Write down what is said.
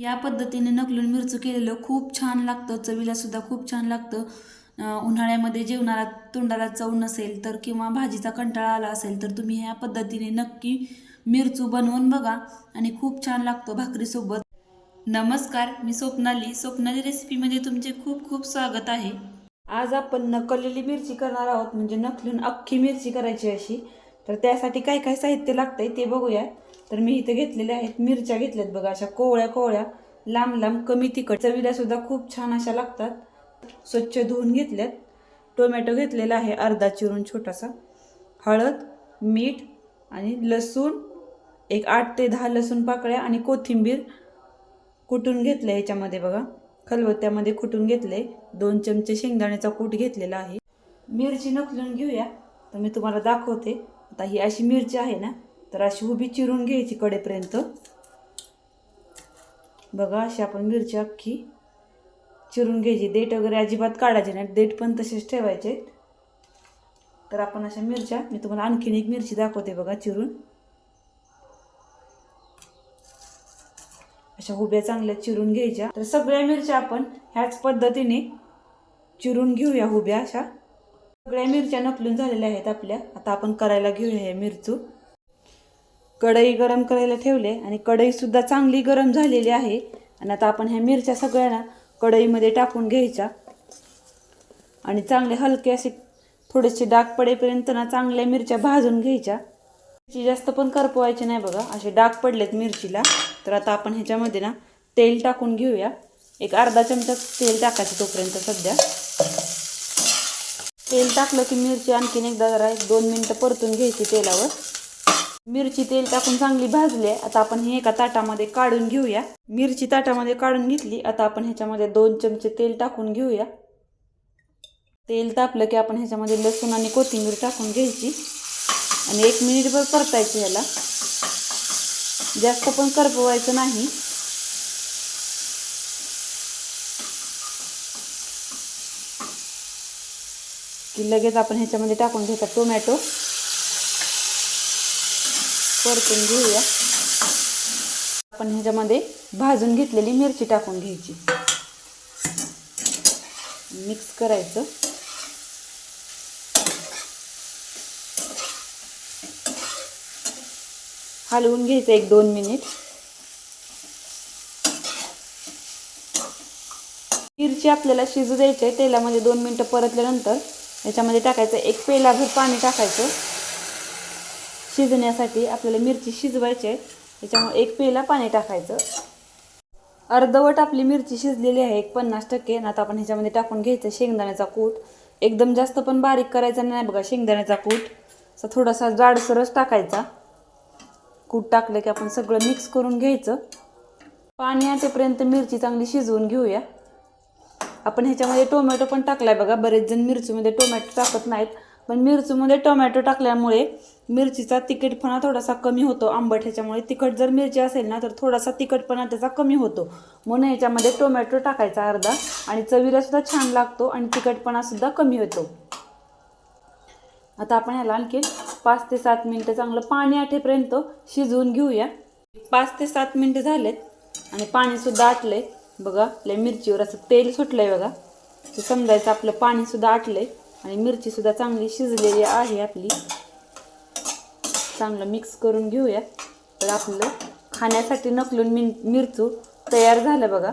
या पद्धतीने नकलून मिरचू केलेलं खूप छान लागतं चवीला सुद्धा खूप छान लागतं. उन्हाळ्यामध्ये जेवणाला तोंडाला चव नसेल तर किंवा भाजीचा कंटाळा आला असेल तर तुम्ही ह्या पद्धतीने नक्की मिरचू बनवून बघा आणि खूप छान लागतो भाकरीसोबत. नमस्कार मी स्वप्नाली. स्वप्नाली रेसिपीमध्ये तुमचे खूप खूप स्वागत आहे. आज आपण नकललेली मिरची करणार आहोत म्हणजे नकलून अख्खी मिरची करायची अशी. तर त्यासाठी काय काय साहित्य लागतंय ते बघूया. तर मी इथे घेतलेल्या आहेत मिरच्या घेतल्यात बघा अशा कोवळ्या कोवळ्या लांब लांब कमी तिखट. चवीला सुद्धा खूप छान अशा लागतात. स्वच्छ धुवून घेतल्यात. टोमॅटो घेतलेला आहे अर्धा चिरून छोटासा. हळद मीठ आणि लसूण एक आठ ते दहा लसूण पाकळ्या आणि कोथिंबीर कुटून घेतलं ह्याच्यामध्ये बघा. खलबत्त्यामध्ये कुटून घेतले दोन चमचे शेंगदाण्याचा कूट घेतलेला आहे. मिरची नकलून घेऊया. तर मी तुम्हाला दाखवते. आता ही अशी मिरची आहे ना तर अशी उभी चिरून घ्यायची कडेपर्यंत. बघा अशी आपण मिरची अख्खी चिरून घ्यायची. देठ वगैरे अजिबात काढायचे नाही. देठ पण तसेच ठेवायचे. तर आपण अशा मिरच्या मी तुम्हाला आणखीन एक मिरची दाखवते बघा चिरून. अशा उभ्या चांगल्या चिरून घ्यायच्या. तर सगळ्या मिरच्या आपण ह्याच पद्धतीने चिरून घेऊया उभ्या अशा. सगळ्या मिरच्या नकलून झालेल्या आहेत आपल्या. आता आपण करायला घेऊया हे मिरचू. कढई गरम करायला ठेवले आणि कढईसुद्धा चांगली गरम झालेली आहे. आणि आता आपण ह्या मिरच्या सगळ्यांना कढईमध्ये टाकून घ्यायच्या. आणि चांगले हलके असे थोडेसे डाग पडेपर्यंत ना चांगल्या मिरच्या भाजून घ्यायच्या. मिरची जास्त पण करपवायची नाही बघा. असे डाग पडलेत मिरचीला. तर आता आपण ह्याच्यामध्ये ना तेल टाकून घेऊया. एक अर्धा चमचा तेल टाकायचं तोपर्यंत सध्या. तेल टाकलं की मिरची आणखीन एकदा जरा एक दोन मिनटं परतून घ्यायची तेलावर. मिरची तेल टाकून चांगली भाजली. आहे आता आपण हे एका ताटामध्ये काढून घेऊया. मिरची ताटामध्ये काढून घेतली. आता आपण ह्याच्यामध्ये दोन चमचे तेल टाकून घेऊया. तेल तापलं की आपण ह्याच्यामध्ये लसूण आणि कोथिंबीर टाकून घ्यायची. आणि एक मिनिटभर परतायची ह्याला. जास्त पण करपवायचं नाही. की लगेच आपण ह्याच्यामध्ये टाकून घ्यायचा टोमॅटो. परतून घेऊया. आपण ह्याच्यामध्ये भाजून घेतलेली मिरची टाकून घ्यायची. मिक्स करायचं. हलवून घ्यायचं एक दोन मिनिट. मिरची आपल्याला शिजू द्यायची आहे तेलामध्ये दोन मिनटं परतल्यानंतर याच्यामध्ये टाकायचं एक पेलाभर पाणी टाकायचं. शिजण्यासाठी आपल्याला मिरची शिजवायची आहे. त्याच्यामुळे एक पेला पाणी टाकायचं. अर्धवट आपली मिरची शिजलेली आहे एक पन्नास टक्के. आता आपण ह्याच्यामध्ये टाकून घ्यायचं शेंगदाण्याचा कूट. एकदम जास्त पण बारीक करायचा नाही बघा शेंगदाण्याचा कूट. असा थोडासा जाडसरच टाकायचा. कूट टाकलं की आपण सगळं मिक्स करून घ्यायचं. पाणी आतेपर्यंत मिरची चांगली शिजवून घेऊया. आपण ह्याच्यामध्ये टोमॅटो पण टाकलाय बघा. बरेच जण मिरचीमध्ये टोमॅटो टाकत नाहीत. पण मिरचीमध्ये टोमॅटो टाकल्यामुळे मिरचीचा तिखटपणा थोडासा कमी होतो. आंबट ह्याच्यामुळे तिखट जर मिरची असेल ना तर थोडासा तिखटपणा त्याचा कमी होतो. म्हणून ह्याच्यामध्ये टोमॅटो टाकायचा अर्धा आणि चवीला सुद्धा छान लागतो आणि तिखटपणा सुद्धा कमी होतो. आता आपण ह्याला आणखी पाच ते सात मिनटं चांगलं पाणी आठेपर्यंत शिजवून घेऊया. पाच ते सात मिनटं झालेत आणि पाणीसुद्धा आटलंय. बघा आपल्या मिरचीवर असं तेल सुटलंय बघा. ते समजायचं आपलं पाणीसुद्धा आटलंय आणि मिरचीसुद्धा चांगली शिजलेली आहे आपली. चांगलं मिक्स करून घेऊया. तर आपलं खाण्यासाठी नकलून मिन मिरचू तयार झालं बघा.